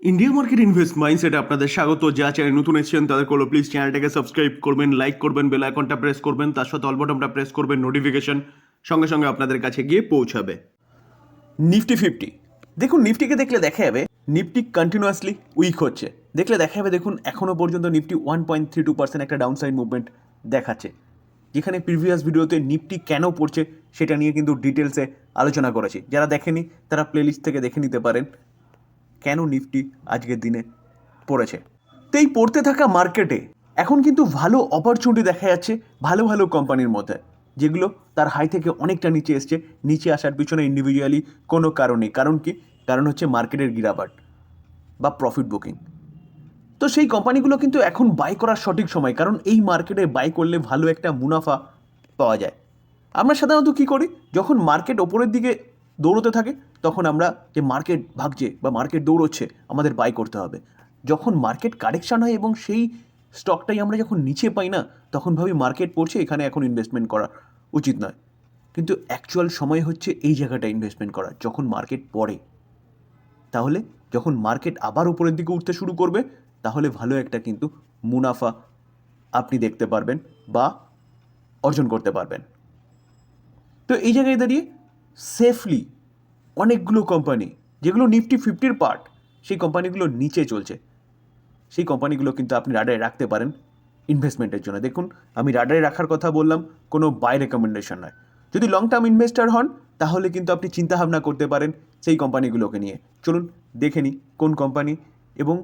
India market invest মাইন্ডসেটে আপনাদের স্বাগত। যা চ্যানেল নতুন এসেছেন, তাদের করল প্লিজ চ্যানেলটাকে সাবস্ক্রাইব করবেন লাইক করবেন বেল আইকনটা প্রেস করবেন, তার সাথে অল বটনটা প্রেস করবেন নোটিফিকেশন সঙ্গে সঙ্গে আপনাদের কাছে গিয়ে পৌঁছাবে। নিফটি ফিফটি দেখুন নিফটিকে দেখলে দেখা যাবে নিফটি কন্টিনিউয়াসলি উইক হচ্ছে। দেখলে দেখা যাবে, দেখুন এখনও পর্যন্ত nifty one point three two percent একটা ডাউন সাইড মুভমেন্ট দেখাচ্ছে। যেখানে প্রিভিয়াস ভিডিওতে নিফটি কেন পড়ছে, সেটা নিয়ে কিন্তু ডিটেলসে আলোচনা করেছি। যারা দেখেনি, তারা প্লেলিস্ট থেকে দেখে নিতে পারেন। কেন নিফটি আজকের দিনে পড়েছে? তো এই পড়তে থাকা মার্কেটে এখন কিন্তু ভালো অপরচুনিটি দেখা যাচ্ছে ভালো ভালো কোম্পানির মধ্যে, যেগুলো তার হাই থেকে অনেকটা নিচে এসছে, নিচে আসার পিছনে ইন্ডিভিজুয়ালি কোনো কারণ কারণ কি? কারণ হচ্ছে মার্কেটের গিরাবাট বা প্রফিট বুকিং তো সেই কোম্পানিগুলো কিন্তু এখন বাই করার সঠিক সময়, কারণ এই মার্কেটে বাই করলে ভালো একটা মুনাফা পাওয়া যায়। আমরা সাধারণত কী করি? যখন মার্কেট ওপরের দিকে দৌড়তে থাকে, তখন আমরা যে মার্কেট ভাগছে বা মার্কেট দৌড়চ্ছে, আমাদের বাই করতে হবে। যখন মার্কেট কারেকশান হয় এবং সেই স্টকটাই আমরা যখন নিচে পাই না, তখন ভাবি মার্কেট পড়ছে, এখানে এখন ইনভেস্টমেন্ট করা উচিত নয়। কিন্তু অ্যাকচুয়াল সময় হচ্ছে এই জায়গাটা ইনভেস্টমেন্ট করা, যখন মার্কেট পড়ে। তাহলে যখন মার্কেট আবার উপরের দিকে উঠতে শুরু করবে, তাহলে ভালো একটা কিন্তু মুনাফা আপনি দেখতে পারবেন বা অর্জন করতে পারবেন। তো এই জায়গায় দাঁড়িয়ে সেফলি অনেকগুলো কোম্পানি যেগুলো নিফটি ফিফটির পার্ট সেই কোম্পানিগুলো নিচে চলছে। সেই কোম্পানিগুলো কিন্তু আপনি রাডারে রাখতে পারেন ইনভেস্টমেন্টের জন্য। দেখুন, আমি রাডারে রাখার কথা বললাম, কোনো বাই রেকমেন্ডেশন নয়। যদি লং টার্ম ইনভেস্টার হন, তাহলে কিন্তু আপনি চিন্তাভাবনা করতে পারেন সেই কোম্পানিগুলোকে নিয়ে। চলুন, দেখে নিই কোন কোম্পানি এবং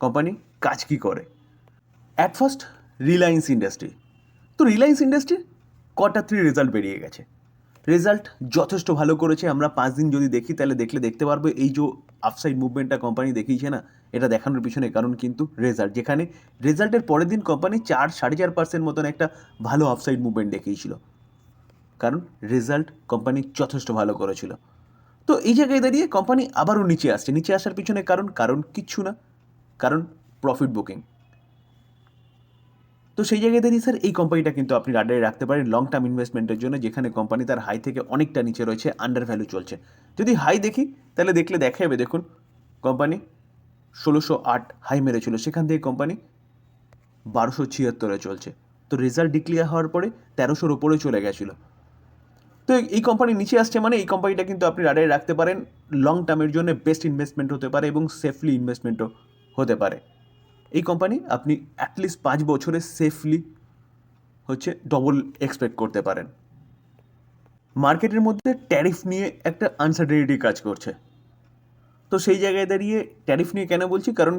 কোম্পানি কাজ কী করে। অ্যাট ফার্স্ট রিলায়েন্স ইন্ডাস্ট্রি তো রিলায়েন্স ইন্ডাস্ট্রি কটা থ্রি রেজাল্ট বেরিয়ে গেছে। রেজাল্ট যথেষ্ট ভালো করেছে। আমরা পাঁচ দিন যদি দেখি, তাহলে দেখলে দেখতে পারব, এই যে আফসাইড মুভমেন্টটা কোম্পানি দেখিয়েছে না, এটা দেখানোর পিছনে কারণ কিন্তু রেজাল্ট যেখানে রেজাল্টের পরের দিন কোম্পানি চার, সাড়ে চার পার্সেন্ট মতন একটা ভালো আফসাইড মুভমেন্ট দেখিয়েছিল। কারণ রেজাল্ট কোম্পানি যথেষ্ট ভালো করেছিল। তো এই জায়গায় দাঁড়িয়ে কোম্পানি আবারও নিচে আসছে। নিচে আসার পিছনে কারণ কারণ কিচ্ছু না, কারণ প্রফিট বুকিং তো সেই জায়গায় দাঁড়িয়ে স্যার এই কোম্পানিটা কিন্তু আপনি রাডারে রাখতে পারেন। লং টার্ম ইনভেস্টমেন্টের জন্য যেখানে কোম্পানি তার হাই থেকে অনেকটা নিচে রয়েছে আন্ডার ভ্যালু চলছে। যদি হাই দেখি, তাহলে দেখলে দেখা যাবে দেখুন কোম্পানি ষোলোশো আট হাই মেরেছিল। সেখান থেকে কোম্পানি বারোশো ছিয়াত্তরে চলছে। তো রেজাল্ট ডিক্লিয়ার হওয়ার পরে তেরোশোর ওপরে চলে গেছিল। তো এই কোম্পানি নিচে আসছে মানে এই কোম্পানিটা কিন্তু আপনি রাডারে রাখতে পারেন। লং টার্মের জন্য বেস্ট ইনভেস্টমেন্ট হতে পারে এবং সেফলি ইনভেস্টমেন্টও হতে পারে। এই কোম্পানি আপনি অ্যাটলিস্ট পাঁচ বছরে সেফলি হচ্ছে ডবল এক্সপেক্ট করতে পারেন। মার্কেটের মধ্যে ট্যারিফ নিয়ে একটা আনসার্টেনিটি কাজ করছে। তো সেই জায়গায় দাঁড়িয়ে ট্যারিফ নিয়ে কেন বলছি? কারণ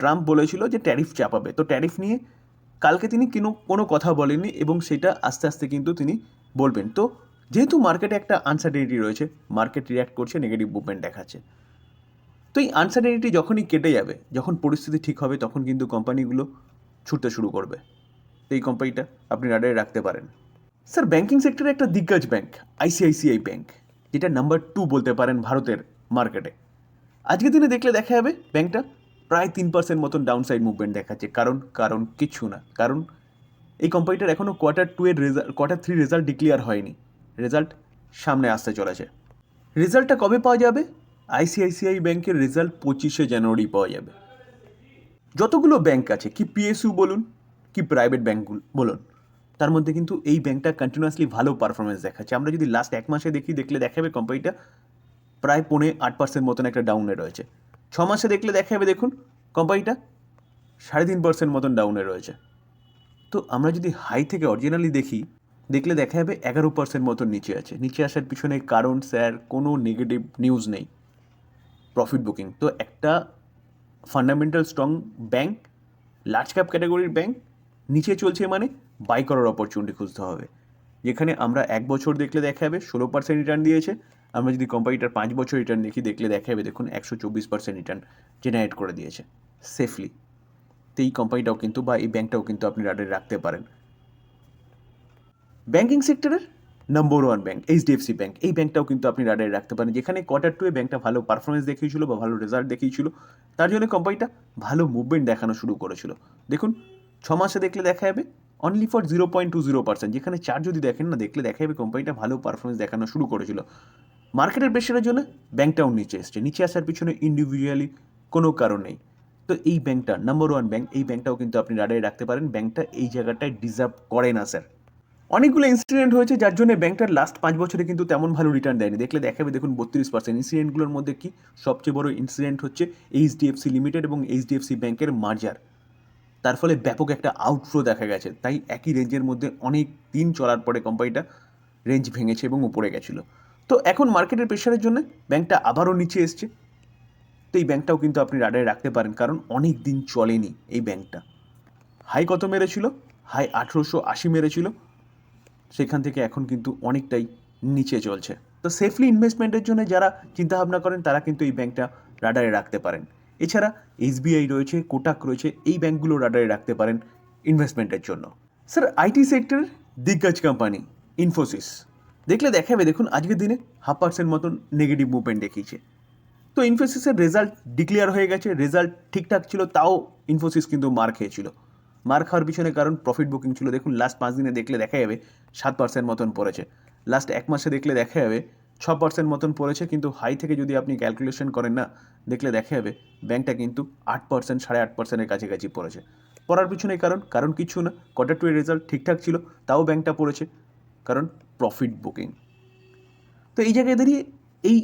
ট্রাম্প বলেছিল যে ট্যারিফ চাপাবে। তো ট্যারিফ নিয়ে কালকে তিনি কোনো কোনো কথা বলেননি এবং সেটা আস্তে আস্তে কিন্তু তিনি বলবেন। তো যেহেতু মার্কেটে একটা আনসার্টেনিটি রয়েছে মার্কেট রিয়াক্ট করছে নেগেটিভ মুভমেন্ট দেখাচ্ছে। তো এই আনসার্টেনিটি যখনই কেটে যাবে, যখন পরিস্থিতি ঠিক হবে, তখন কিন্তু কোম্পানিগুলো ছুটতে শুরু করবে। তো এই কোম্পানিটা আপনি রাডারে রাখতে পারেন। স্যার ব্যাঙ্কিং সেক্টরে একটা দিগ্গজ ব্যাংক আইসিআইসিআই ব্যাংক যেটা নাম্বার টু বলতে পারেন ভারতের মার্কেটে আজকের দিনে দেখলে দেখা যাবে ব্যাংকটা প্রায় তিন পার্সেন্ট মতন ডাউন সাইড মুভমেন্ট দেখাচ্ছে। কারণ কারণ কিচ্ছু না। কারণ, এই কোম্পানিটার এখনও কোয়ার্টার টু এর result quarter three result declare হয়নি। রেজাল্ট সামনে আসতে চলেছে। রেজাল্টটা কবে পাওয়া যাবে? আইসিআইসিআই ব্যাংকের রেজাল্ট পঁচিশে জানুয়ারি পাওয়া যাবে। যতগুলো ব্যাংক আছে, কি পিএসইউ বলুন, কি প্রাইভেট ব্যাংকগুলো বলুন, তার মধ্যে কিন্তু এই ব্যাংকটা কন্টিনিউয়াসলি ভালো পারফরমেন্স দেখাচ্ছে। আমরা যদি লাস্ট এক মাসে দেখি, দেখলে দেখাবে কোম্পানিটা প্রায় পৌনে আট পার্সেন্ট মতন একটা ডাউনে রয়েছে। ছ মাসে দেখলে দেখা যাবে দেখুন কোম্পানিটা সাড়ে তিন পার্সেন্ট মতন ডাউনে রয়েছে। তো আমরা যদি হাই থেকে অরিজিনালি দেখি, দেখলে দেখা যাবে এগারো পার্সেন্ট মতন নিচে আছে। নিচে আসার পিছনে কারণ স্যার কোনো নেগেটিভ নিউজ নেই। প্রফিট বুকিং তো একটা fundamental strong bank large cap ক্যাটাগরির ব্যাংক নিচে চলছে মানে বাই করার অপরচুনিটি খুঁজতে হবে। যেখানে আমরা এক বছর দেখলে দেখা যাবে ষোলো পার্সেন্ট রিটার্ন দিয়েছে। আমরা যদি কোম্পানিটার পাঁচ বছর রিটার্ন দেখি, দেখলে দেখা যাবে দেখুন একশো চব্বিশ পার্সেন্ট রিটার্ন জেনারেট করে দিয়েছে সেফলি তো এই কোম্পানিটাও কিন্তু বা এই ব্যাংকটাও কিন্তু আপনি রাডারে রাখতে পারেন। ব্যাংকিং সেক্টরের number one bank HDFC bank এই ব্যাংকটাও কিন্তু আপনি রাডারে রাখতে পারেন। যেখানে কোয়ার্টার টু এ ব্যাংকটা ভালো পারফরমেন্স দেখিয়েছিল বা ভালো রেজাল্ট দেখিয়েছিল, তার জন্য কোম্পানিটা ভালো মুভমেন্ট দেখানো শুরু করেছিল। দেখুন, ছ মাসে দেখলে দেখা যাবে only for zero point two zero percent যেখানে চার যদি দেখেন না, দেখলে দেখা যাবে কোম্পানিটা ভালো পারফরমেন্স দেখানো শুরু করেছিল। মার্কেটের প্রেশারের জন্য ব্যাংকটাও নিচে এসছে। নিচে আসার পিছনে ইন্ডিভিজুয়ালি কোনো কারণ নেই। তো এই ব্যাংকটা নাম্বার ওয়ান ব্যাংক এই ব্যাংকটাও কিন্তু আপনি রাডারে রাখতে পারেন। ব্যাংকটা এই জায়গাটায় ডিজার্ভ করে না স্যার অনেকগুলো ইনসিডেন্ট হয়েছে, যার জন্য ব্যাংকটার লাস্ট পাঁচ বছরে কিন্তু তেমন ভালো রিটার্ন দেয়নি। দেখলে দেখাবে দেখুন বত্রিশ পার্সেন্ট ইনসিডেন্টগুলোর মধ্যে কি সবচেয়ে বড় ইনসিডেন্ট হচ্ছে এইচডিএফসি লিমিটেড এবং এইচডিএফসি ব্যাংকের মার্জার তার ফলে ব্যাপক একটা আউটফ্লো দেখা গেছে। তাই একই রেঞ্জের মধ্যে অনেক দিন চলার পরে কোম্পানিটা রেঞ্জ ভেঙেছে এবং উপরে গেছিল। তো এখন মার্কেটের প্রেশারের জন্য ব্যাংকটা আবারও নিচে এসছে। তো এই ব্যাংকটাও কিন্তু আপনি রাডারে রাখতে পারেন, কারণ অনেক দিন চলেনি এই ব্যাংকটা হাই কত মেরেছিল? হাই আঠেরোশো আশি মেরেছিল। সেখান থেকে এখন কিন্তু অনেকটাই নিচে চলছে। তো সেফলি ইনভেস্টমেন্টের জন্য যারা চিন্তাভাবনা করেন, তারা কিন্তু এই ব্যাংকটা রাডারে রাখতে পারেন। এছাড়া এসবিআই রয়েছে, কোটাক রয়েছে, এই ব্যাংকগুলো রাডারে রাখতে পারেন ইনভেস্টমেন্টের জন্য। স্যার আইটি সেক্টর দিগ্গজ কোম্পানি, ইনফোসিস, দেখলে দেখাবে, দেখুন আজকের দিনে হাফ পার্সেন্ট মতন নেগেটিভ মুভমেন্ট দেখিয়েছে। তো ইনফোসিসের রেজাল্ট ডিক্লেয়ার হয়ে গেছে রেজাল্ট ঠিকঠাক ছিল, তাও ইনফোসিস কিন্তু মার খেয়েছিল। মার খাওয়ার পিছনে কারণ প্রফিট বুকিং ছিল। দেখুন লাস্ট পাঁচ দিনে দেখলে দেখা যাবে সাত পার্সেন্ট মতন পড়েছে। লাস্ট এক মাসে দেখলে দেখা যাবে ছ পার্সেন্ট মতন পড়েছে, কিন্তু হাই থেকে যদি আপনি ক্যালকুলেশন করেন না, দেখলে দেখা যাবে ব্যাংকটা কিন্তু আট পার্সেন্ট সাড়ে আট পার্সেন্টের কাছাকাছি পড়েছে। পড়ার পিছনে কারণ কারণ কিছু না। কোয়ার্টার টু রেজাল্ট ঠিকঠাক ছিল, তাও ব্যাংকটা পড়েছে, কারণ প্রফিট বুকিং তো এই জায়গায় দাঁড়িয়ে এই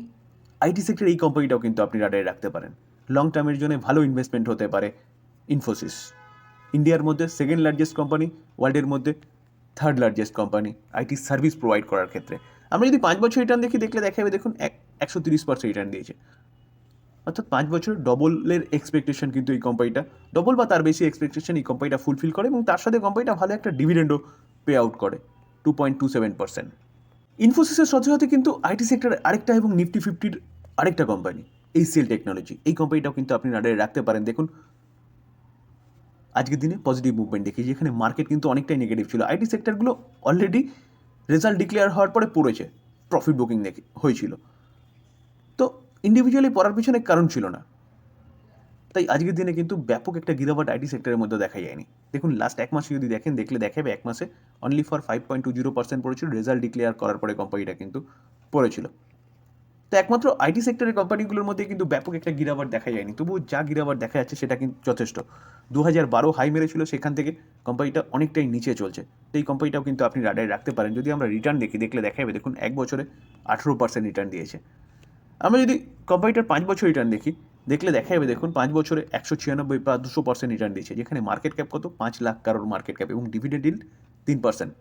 আইটি সেক্টর এই কোম্পানিটাও কিন্তু আপনি রাডারে রাখতে পারেন। লং টার্মের জন্য ভালো ইনভেস্টমেন্ট হতে পারে ইনফোসিস ইন্ডিয়ার মধ্যে সেকেন্ড লার্জেস্ট কোম্পানি ওয়ার্ল্ডের মধ্যে third largest company IT service provide করার ক্ষেত্রে। আমরা যদি পাঁচ বছর রিটার্ন দেখি, দেখলে দেখা যাবে দেখুন, এক, একশো তিরিশ পার্সেন্ট রিটার্ন দিয়েছে। অর্থাৎ পাঁচ বছর ডবলের এক্সপেকটেশন কিন্তু এই কোম্পানিটা ডবল বা তার বেশি এক্সপেকটেশন এই কোম্পানিটা ফুলফিল করে এবং তার সাথে কোম্পানিটা ভালো একটা ডিভিডেন্ডও পে আউট করে two point two seven percent ইনফোসিসের সাথে সাথে কিন্তু আইটি সেক্টরের আরেকটা এবং নিফটি ফিফটির আরেকটা কোম্পানি এই সেল টেকনোলজি এই কোম্পানিটাও কিন্তু আপনি রাডারে রাখতে পারেন। দেখুন আজকের দিনে পজিটিভ মুভমেন্ট দেখি, যেখানে মার্কেট কিন্তু অনেকটাই নেগেটিভ ছিল। আইটি সেক্টরগুলো অলরেডি রেজাল্ট ডিক্লেয়ার হওয়ার পরে পড়েছে প্রফিট বুকিং দেখে, হয়েছিল। তো ইন্ডিভিজুয়ালি পড়ার পিছনে কারণ ছিল না। তাই আজকের দিনে কিন্তু ব্যাপক একটা গিরাবাট আইটি সেক্টরের মধ্যে দেখা যায়নি। দেখুন লাস্ট এক মাসে যদি দেখেন, দেখলে দেখাবে এক মাসে only for five point two zero percent পড়েছিল রেজাল্ট ডিক্লেয়ার করার পরে কোম্পানিটা কিন্তু পড়েছিল। তো একমাত্র আইটি সেক্টরের কোম্পানিগুলোর মধ্যে কিন্তু ব্যাপক একটা গিরাবাট দেখা যায়নি। তবুও যা গিরাবাট দেখা যাচ্ছে, সেটা কিন্তু যথেষ্ট। দু হাজার বারো হাই মেরেছিল, সেখান থেকে কোম্পানিটা অনেকটাই নিচে চলছে। তো এই কোম্পানিটাও কিন্তু আপনি রাডারে রাখতে পারেন। যদি আমরা রিটার্ন দেখি, দেখলে দেখা যাবে দেখুন, এক বছরে আঠেরো পার্সেন্ট রিটার্ন দিয়েছে। আমরা যদি কোম্পানিটার পাঁচ বছর রিটার্ন দেখি, দেখলে দেখা যাবে দেখুন, পাঁচ বছরে একশো ছিয়ানব্বই বা দুশো পার্সেন্ট রিটার্ন দিয়েছে, যেখানে মার্কেট ক্যাপ কত? পাঁচ লাখ কারোর মার্কেট ক্যাপ এবং ডিভিডেন্ড ডিল তিন পার্সেন্ট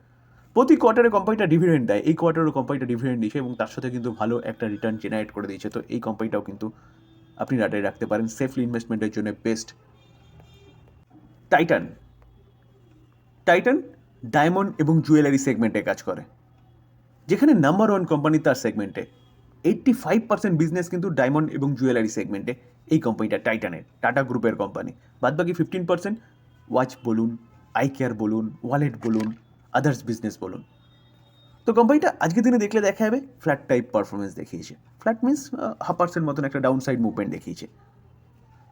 প্রতি কোয়ার্টারে কোম্পানিটা ডিভিডেন্ড দেয়। এই কোয়ার্টারও কোম্পানিটা ডিভিডেন্ড দিয়েছে এবং তার সাথে কিন্তু ভালো একটা রিটার্ন জেনারেট করে দিয়েছে। তো এই কোম্পানিটাও কিন্তু আপনি রাডারে রাখতে পারেন। সেফলি ইনভেস্টমেন্টের জন্য বেস্ট টাইটান টাইটান ডায়মন্ড এবং জুয়েলারি সেগমেন্টে কাজ করে। যেখানে নাম্বার ওয়ান কোম্পানি তার সেগমেন্টে এইট্টি ফাইভ পার্সেন্ট বিজনেস কিন্তু ডায়মন্ড এবং জুয়েলারি সেগমেন্টে এই কোম্পানিটা টাইটানের টাটা গ্রুপের কোম্পানি বাদবাকি ফিফটিন পার্সেন্ট ওয়াচ বলুন আই কেয়ার বলুন ওয়ালেট বলুন আদার্স বিজনেস বলুন। তো কোম্পানিটা আজকের দিনে দেখলে দেখা যাবে ফ্ল্যাট টাইপ পারফরমেন্স দেখিয়েছে। ফ্ল্যাট মিনস হাফ পার্সেন্ট মতন একটা ডাউন সাইড মুভমেন্ট দেখিয়েছে।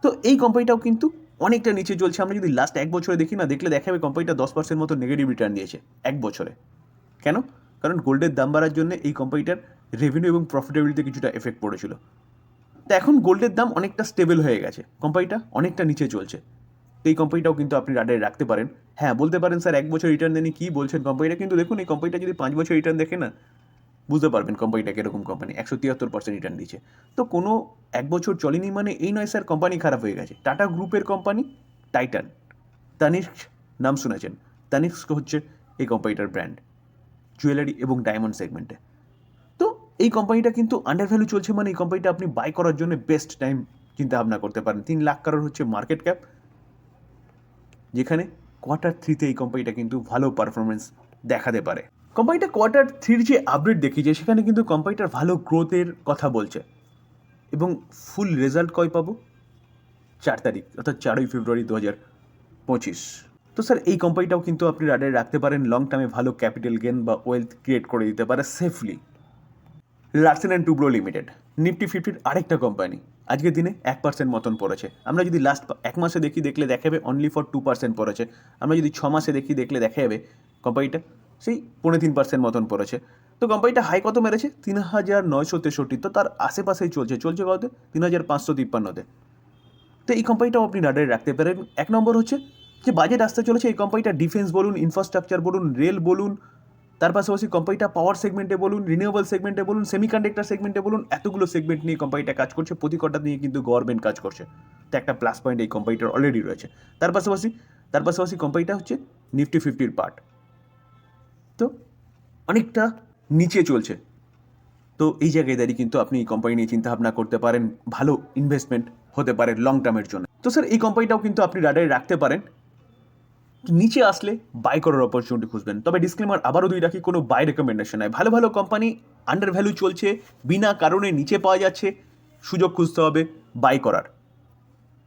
তো এই কোম্পানিটাও কিন্তু অনেকটা নিচে চলছে আমরা যদি লাস্ট এক বছরে দেখি না, দেখলে দেখা যাবে কোম্পানিটা দশ পার্সেন্ট মতো নেগেটিভ রিটার্ন দিয়েছে এক বছরে। কেন? কারণ গোল্ডের দাম বাড়ার জন্য এই কোম্পানিটার রেভিনিউ এবং প্রফিটেবিলিটিতে কিছুটা এফেক্ট পড়েছিল। তো এখন গোল্ডের দাম অনেকটা স্টেবল হয়ে গেছে। কোম্পানিটা অনেকটা নিচে চলছে তো এই কোম্পানিটাও কিন্তু আপনি রাডারে রাখতে পারেন। হ্যাঁ বলতে পারেন, স্যার, এক বছর রিটার্ন দেনি কী বলছেন কোম্পানিটা কিন্তু দেখুন, এই কোম্পানিটা যদি পাঁচ বছর রিটার্ন দেখে না বুঝতে পারবেন কোম্পানিটা কীরকম কোম্পানি একশো তিয়াত্তর পার্সেন্ট রিটার্ন দিচ্ছে। তো কোনো এক বছর চলেনি মানে এই নয় স্যার কোম্পানি খারাপ হয়ে গেছে। টাটা গ্রুপের কোম্পানি টাইটান তানিস্ক নাম শুনেছেন। তানিস্ক হচ্ছে এই কোম্পানিটার ব্র্যান্ড জুয়েলারি এবং ডায়মন্ড সেগমেন্টে তো এই কোম্পানিটা কিন্তু আন্ডার ভ্যালু চলছে মানে এই কোম্পানিটা আপনি বাই করার জন্য বেস্ট টাইম চিন্তা ভাবনা করতে পারেন। তিন লাখ কারোর হচ্ছে মার্কেট ক্যাপ যেখানে কোয়ার্টার থ্রিতে এই কোম্পানিটা কিন্তু ভালো পারফরমেন্স দেখাতে পারে। কোম্পানিটা কোয়ার্টার থ্রির যে আপডেট দেখিয়েছে, সেখানে কিন্তু কোম্পানিটার ভালো গ্রোথের কথা বলছে। এবং ফুল রেজাল্ট কয় পাবো? চার তারিখ, অর্থাৎ চারই ফেব্রুয়ারি দু হাজার পঁচিশ। তো স্যার এই কোম্পানিটাও কিন্তু আপনি রাডারে রাখতে পারেন লং টার্মে ভালো ক্যাপিটাল গেন বা ওয়েলথ ক্রিয়েট করে দিতে পারে safely Larsen and Toubro limited nifty ফিফটির আরেকটা কোম্পানি আজকের দিনে এক পার্সেন্ট মতন পড়েছে। আমরা যদি লাস্ট এক মাসে দেখি, দেখলে দেখা যাবে অনলি ফর টু পার্সেন্ট পড়েছে। আমরা যদি ছ মাসে দেখি, দেখলে দেখা যাবে কোম্পানিটা সেই পৌনে তিন পার্সেন্ট মতন পড়েছে। তো কোম্পানিটা হাই কত মেরেছে? তিন হাজার নয়শো তেষট্টি। তো তার আশেপাশেই চলছে। চলছে কত? তিন হাজার পাঁচশো তিপ্পান্নতে। তো এই কোম্পানিটাও আপনি রাডারে রাখতে পারেন। এক নম্বর হচ্ছে যে বাজেট আসতে চলেছে। এই কোম্পানিটা ডিফেন্স বলুন ইনফ্রাস্ট্রাকচার বলুন রেল বলুন, তার পাশাপাশি কোম্পানিটা পাওয়ার সেগমেন্টে বলুন রিনিউয়েবল সেগমেন্টে বলুন সেমিকন্ডাক্টর সেগমেন্টে বলুন, এতগুলো সেগমেন্ট নিয়ে কোম্পানিটা কাজ করছে। প্রতি কটা নিয়ে কিন্তু গভর্নমেন্ট কাজ করছে। তো একটা প্লাস পয়েন্ট এই কোম্পানিটার অলরেডি রয়েছে। তার পাশাপাশি তার পাশাপাশি কোম্পানিটা হচ্ছে নিফটি ফিফটির পার্ট অনেকটা নিচে চলছে। তো এই জায়গায় দাঁড়িয়ে কিন্তু আপনি এই কোম্পানি নিয়ে চিন্তা ভাবনা করতে পারেন, ভালো ইনভেস্টমেন্ট হতে পারে লং টার্মের জন্য। তো স্যার এই কোম্পানিটাও কিন্তু আপনি রাডারে রাখতে পারেন। নিচে আসলে বাই করার অপরচুনিটি খুঁজবেন। তবে ডিসক্লেমার আবারও দুই রাখি, কোনো বাই রেকমেন্ডেশন নয় ভালো ভালো কোম্পানি আন্ডার ভ্যালু চলছে, বিনা কারণে নিচে পাওয়া যাচ্ছে, সুযোগ খুঁজতে হবে বাই করার।